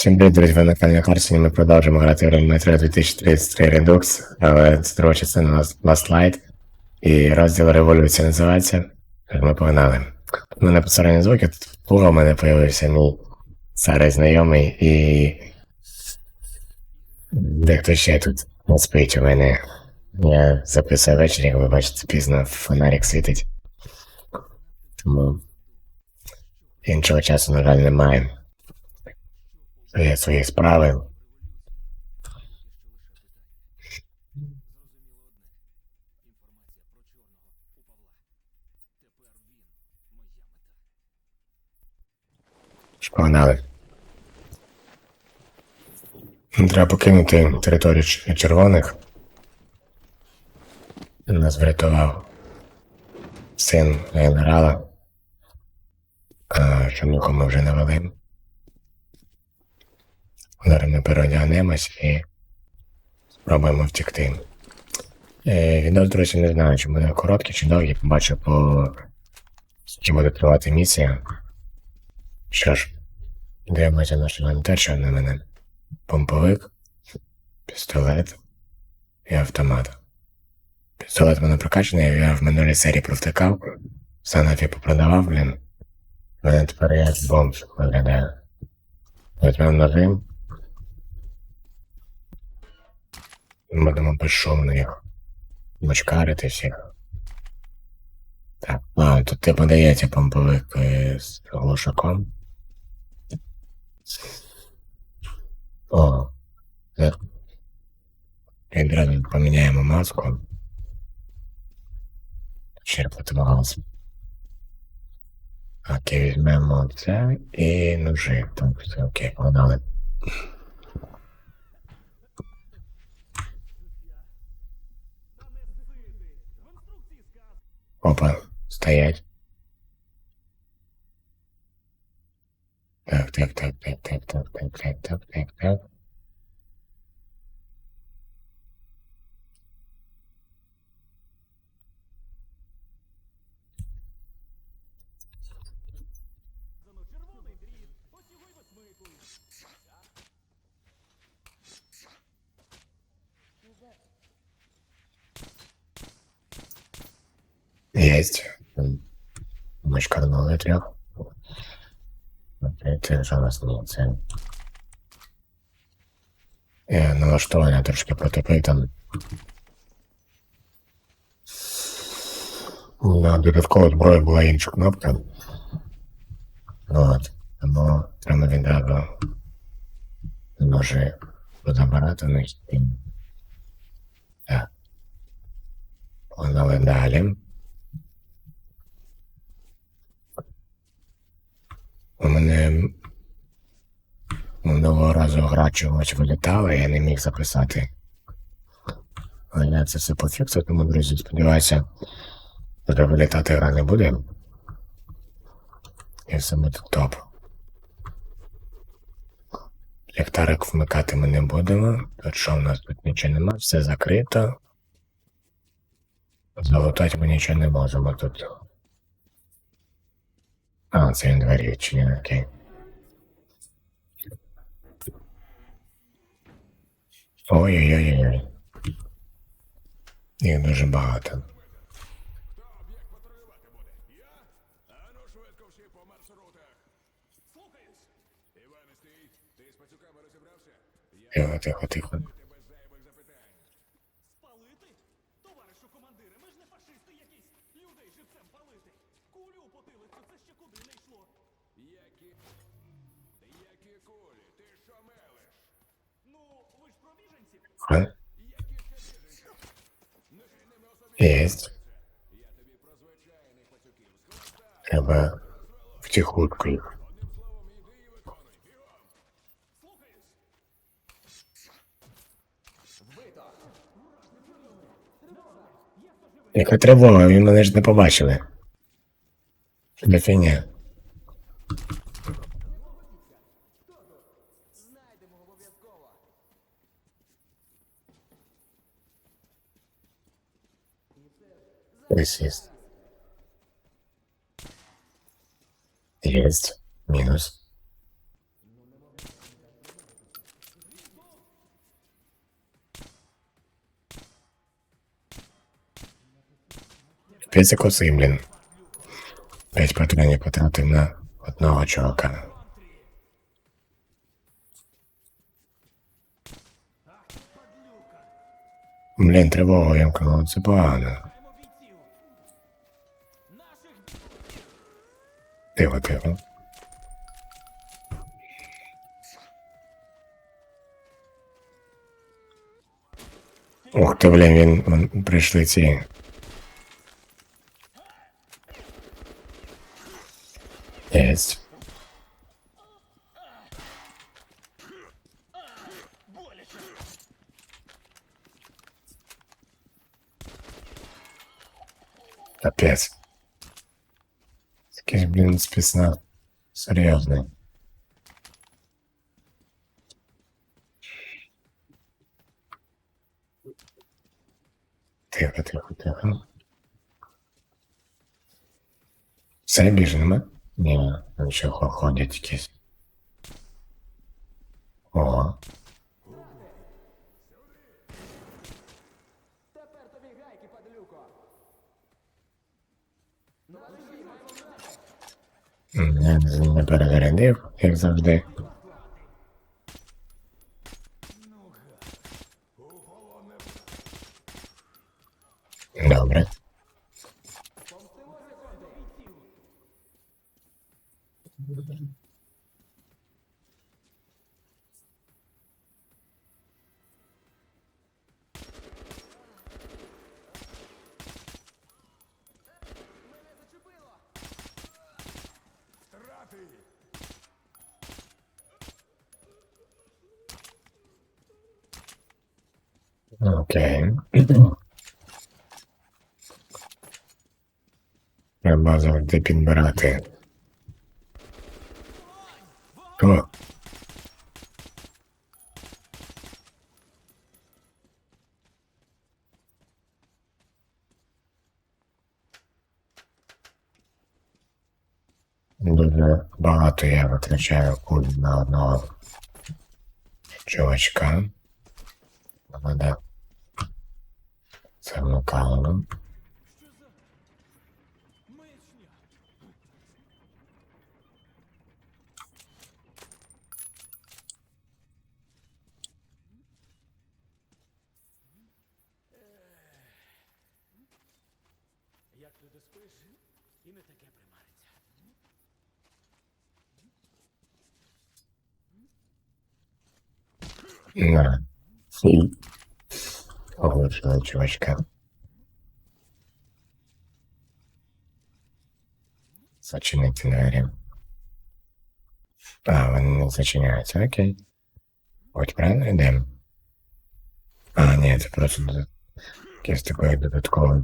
Всім привіт, друзі, ви на каналі Харсоні. Ми продовжуємо грати в Metro 2033 Redux, але це друга частина нас Last Light. І розділ революція називається. Тож Ми погнали. Тут мене посередні звуки, тут плуга у мене появився мій старий знайомий і. Дехто ще тут не спить у мене. Я записую ввечері, як ви бачите, пізно фонарик світить. Тому іншого часу, на жаль, немає. Свої справи. Погнали. Треба покинути територію червоних. Нас врятував син генерала. Шумуху ми вже навели. Ми переодягнемось і спробуємо втекти. Е, відео, друзі, не знаю, чи буде короткий чи довгий, побачу по чи буде тривати місія. Що ж, дивимося наш інвентар, що на мене. Помповик, пістолет і автомат. Пістолет мене прокачаний, я в минулій серії провтикав, все нафіг попродавав, блін. В Мене тепер як бомж виглядає. Візьмемо ножи. Будемо безшумно їх мочкарити всіх. Так, а, тут типу дається помповик з глушаком. О, так. Відразу поміняємо маску. Черпати голос. Окей, візьмемо це і ножи. Так, все окей, погнали. Опа, стоять. Так, так, так, так, так, так, так, так, так, так, так. Есть. Ми шкарнули трьох. Окей, Це не це. Я налаштування трошки протопив там. На додаткову зброю була інша кнопка. От. Тому треба відразу може забирати на них. Так. Погнали далі. У мене минулого разу гра чогось вилітала, я не міг записати. Але я це все пофіксив, тому, друзі, сподіваюся, що вилітати гра не буде. І все буде топ. Ліхтарик вмикати ми не будемо. Тут що в нас тут нічого нема, все закрито. Залутати ми нічого не можемо тут. А, це він двері відчинили, окей. Ой-ой-ой-ой. Їх дуже багато. Тихо, тихо, тихо. Біженців. Ха? Єсть. Треба втихутку їх. Яка тривога, він мене ж не побачили. Що за присесть. Есть. Минус. П'ять секунд і. П'ять патронів потратив на одного чувака. Блін, тривогу ямкнуло, це погано. Тихо, тихо. Ух ти, блін, він, вон, прийшли ці. Єсть. Капець. Якийсь, блін, спецназ. Серйозний. Тихо, тихо, тихо. Все більше? Ні, нічого ходять якісь. М, Я не перезарядив, як завжди. Добре. Втрати! Окей. Треба завжди підбирати. О, Дуже багато я витрачаю куль на одного чувачка. Надо це вмикаємо. Як ти доспиш, і не таке примариться. На. І оголошили чувачка. Зачинити двері. А, вони не зачиняються, окей. Хоч правильно йдемо. А, ні, це просто д- якийсь такий додатковий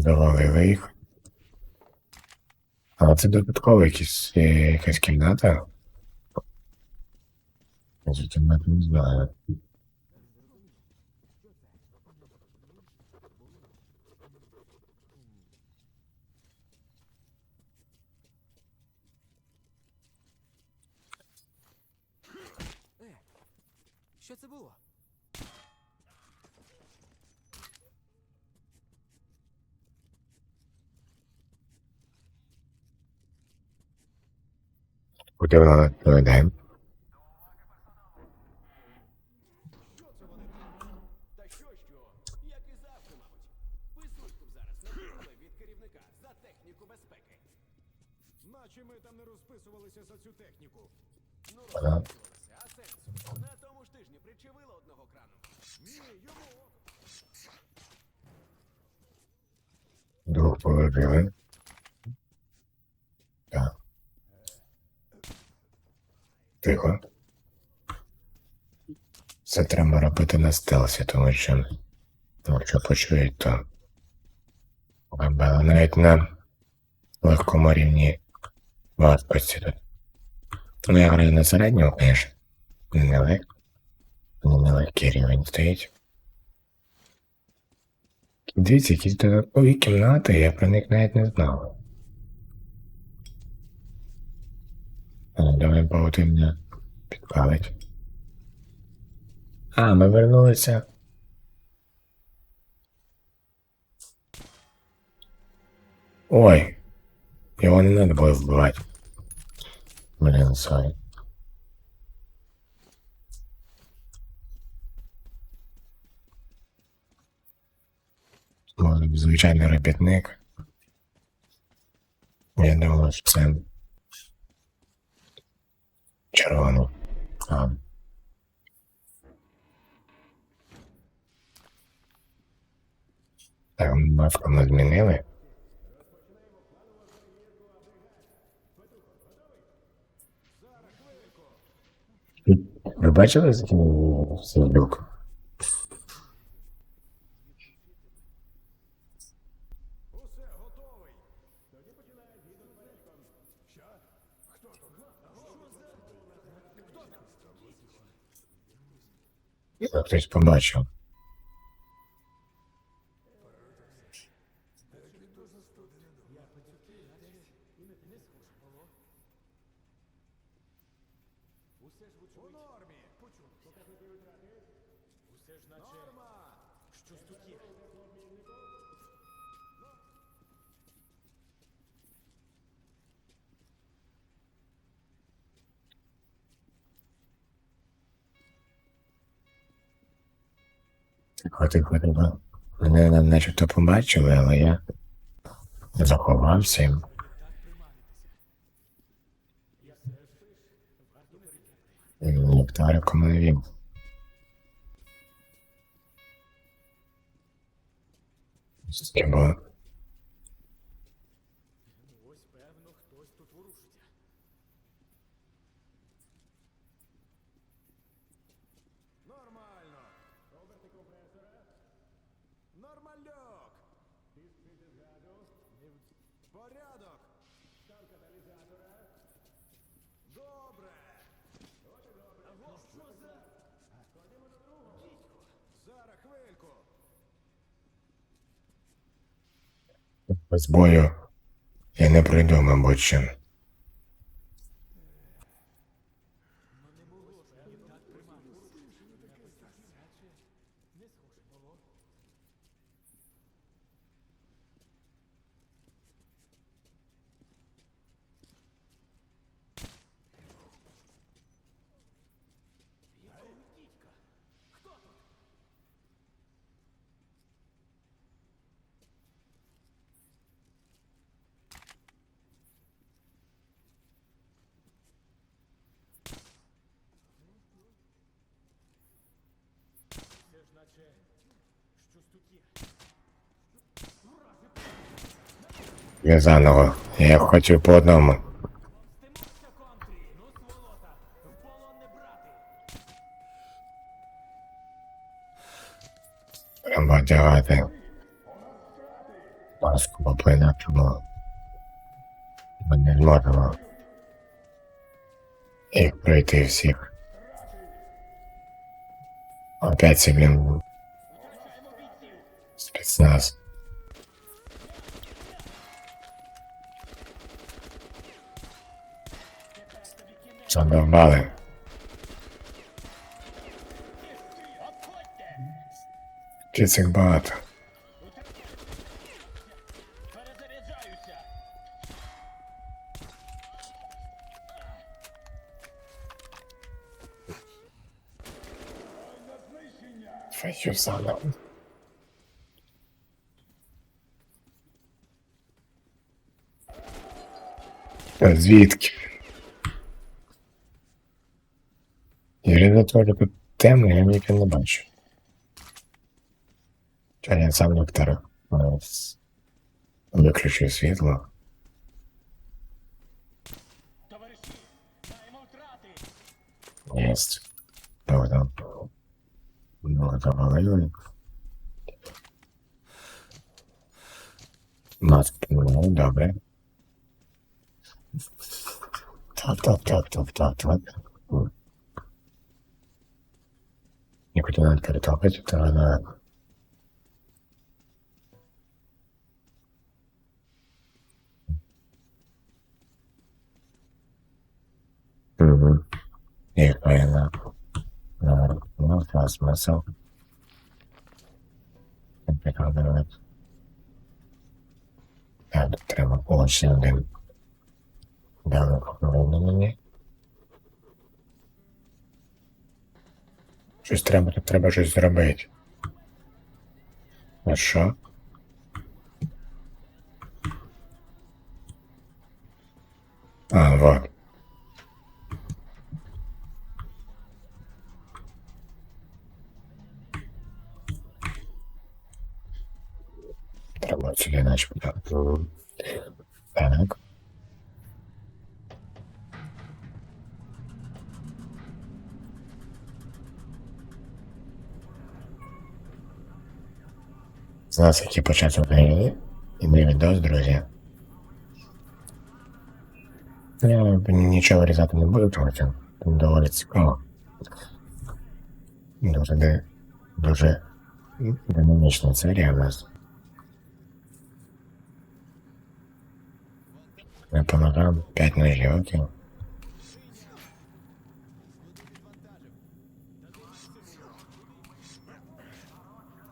Завалили їх. А це додатково якісь, е, якась кімната. Цю кімнату не знаю. Е, що це було? Куди вона поведе? Та що що? Як і завжди, мабуть. Писульку б зараз написали від керівника за техніку безпеки. Наче ми там не розписувалися за цю техніку. Ну, розписувалися, а сенсу. На тому ж тижні причепили одного крану. Ні, йому. Двох. Так. Тихо. Це треба робити на стелсі, тому що якщо почують, то Габела навіть на легкому рівні важкості тут. Ну, я граю на середньому, звісно. Не. Не легкий рівень стоїть. Дивіться, якісь додаткові кімнати, я про них навіть не знав. А, давай паутиння підпалить. А, ми вернулися. Ой, його не надо було вбивати. Блін, сорі. Може, звичайний робітник. Я думав, що це червоний. А. Так, маску ми змінили. Ви бачили цей люк? Ну, Хтось побачив. Тихо. Мене нам начебто побачили, але я заховався. їм. Ліхтариком не вів. Таке було. Без бою я не пройду, мабуть, ще. Я заново. Я хотів по одному. Треба одягати. Маску, бо по-інакшому. Ми не зможемо. Їх пройти всіх. Опять ці, блін. Спецназ. Задовбали. Чи цих багато? Перезаряджаюся. Фаю Звідки? Ірина твоя тут темно, я ніяк не бачу. Та я сам доктор. Виключив світло. Товариші, маємо втрати. Єсть. Добре. Ну, завалили. Маску, ну, добре. トトトトトうん。いうことなんだけど、食べてたらな、うん。ええかやな。なるほど。そうしましょう。って考える。やったらもう、美味しいので。Дали видно мені. Щось треба, тут треба щось зробити. А що? А, вот. Треба сюди начебто. Так. З нас які почати України. І ми відос, друзі. Я нічого різати не буду, тому що доволі цікаво. Дуже, ди- дуже динамічна серія у нас. Я помагав 5 ножів, окей.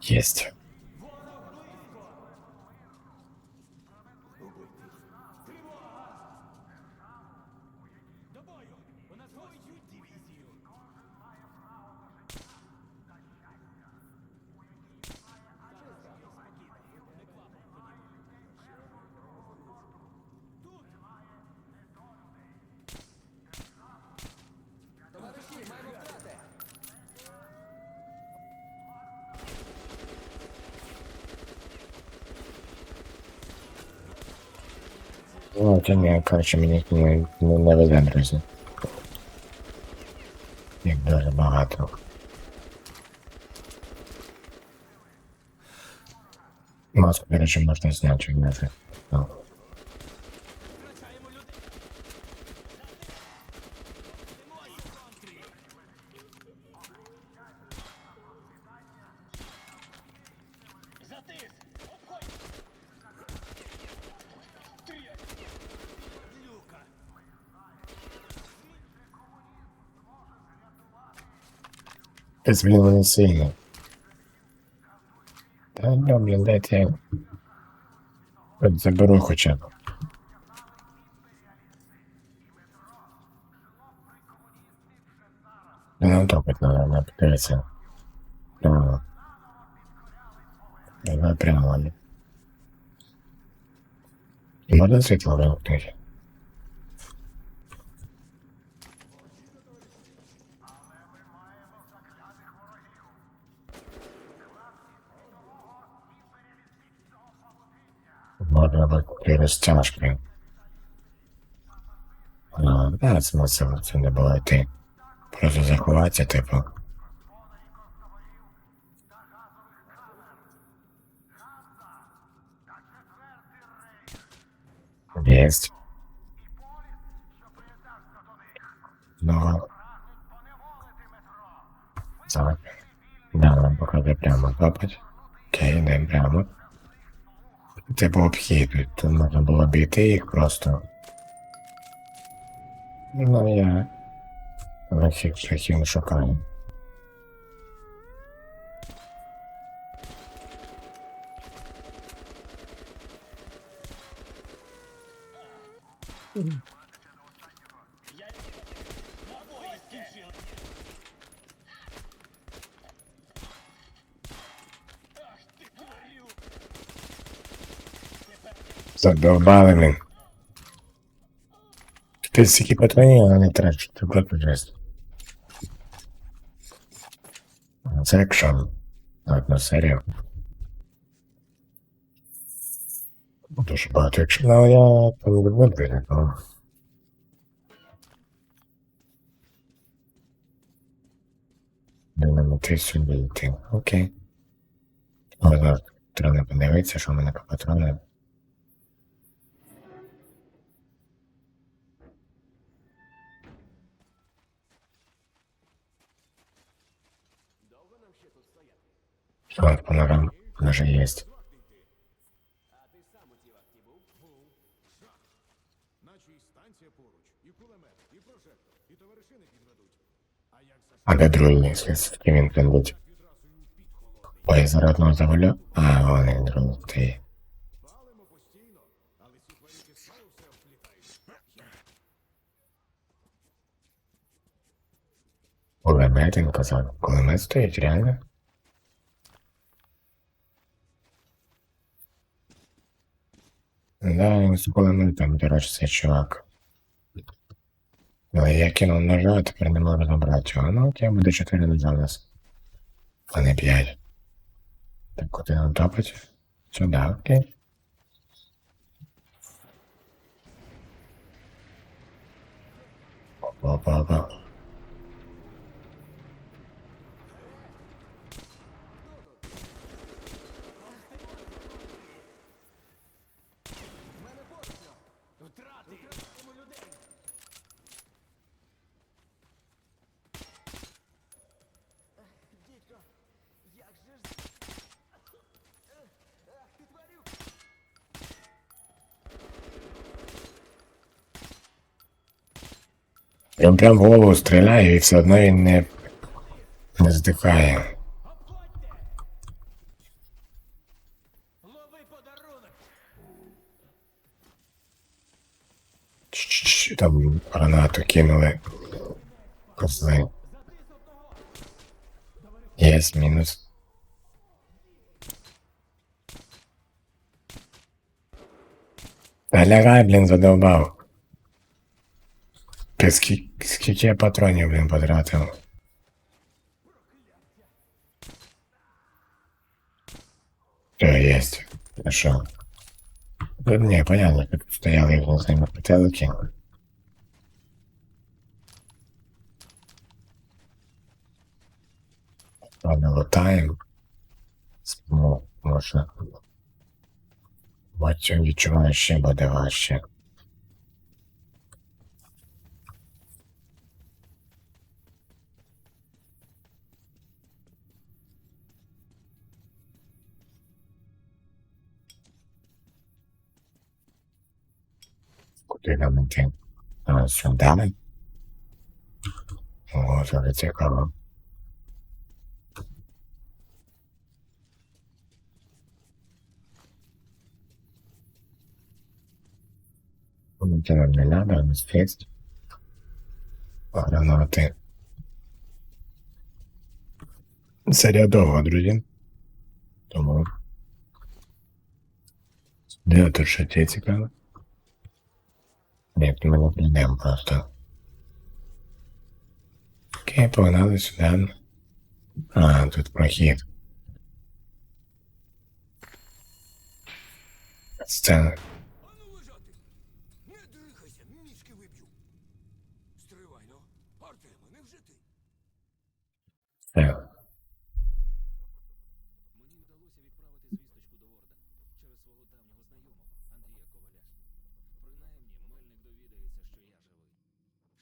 Есть. Ну, не, коротше, мені не, не, не везе, друзі. Їх дуже багато. Маску, до речі, можна зняти, як It's блін, вони сильні. Та ну, блін, дайте я хоч заберу хоча б. Ну, топить надо, надо подивитися. Ну, давай прямо вони. Можна світло вимкнути? Через тяжки. Ну, да, смисл це не було йти. Просто заховатися, типу. Есть. Ну. Так. Да, нам показує прямо копать. Окей, йдемо прямо. Типу обхід, тут можна було обійти їх просто. Ну я. Легких шляхів шукаю. Набої Задовбали ми. Ти стільки патронів, а не трачу, це просто жесть. Це екшон. Навіть на серію. Дуже багато екшон. Ну, я там не буду такого. Будемо ти сюди йти. Окей. Можна трохи подивитися, що в мене по патронам. Підведуть. А як за А де другий з ким він під холодний. Ой, зараз одного загуляв. А, вони другий. Ти. Кулемет він казав. Кулемет стоїть, реально? Да, з кулеметом, до речі, цей чувак. Але я кинув ножа, а тепер не можу забрати його. Ну, окей, буде 4 ножа у нас. А не 5. Так, куди нам топить? Сюди, окей. Опа-опа-опа. В мене постріл! Втрати! Втратимо людей! Дідько, як же ж... Ах, ти тварюк! Він прям в голову стріляє і все одно він не, не здихає. Там гранату кинули. Козли. Єс, мінус. Та лягай, блін, задовбав. Ти скільки, скільки я патронів, блін, потратив? Все, єсть. Хорошо. Ну, не, понятно, как стояли его взаимоподелки. Ладно, лутаємо. Спимо, можна. Бачу, відчуваю, ще буде важче. Куди нам йти? А, сюди? О, це цікаво. Це нам не надо, не спець. Гранати. Серія довга, друзі. Тому. Де тут ще ті цікаво? Ні, ми не прийдемо просто. Окей, погнали сюди. А, тут прохід. Сцена. Ану лежати! Не дихайся, мізки виб'ю! Стривай, ну! Артеме, невже ти? Все. Мені вдалося відправити звісточку до Вордена через свого давнього знайомого Андрія Коваля. Принаймні, мельник довідається, що я живий,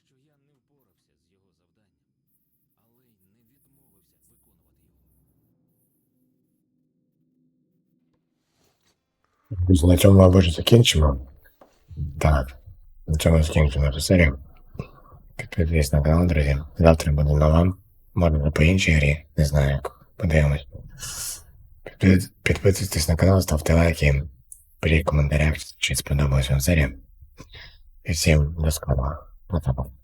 що я не впорався з його завданням, але й не відмовився виконувати його. На цьому, мабуть, закінчимо. Так. На цьому закінчимо цю серію. Підписуйтесь на канал, друзі. Завтра буде нова. Може, по іншій грі. Не знаю як. Подивимось. Підписуйтесь на канал, ставте лайки. Пишіть коментарях, чи сподобалася вам серія. І всім до скорого. Пока.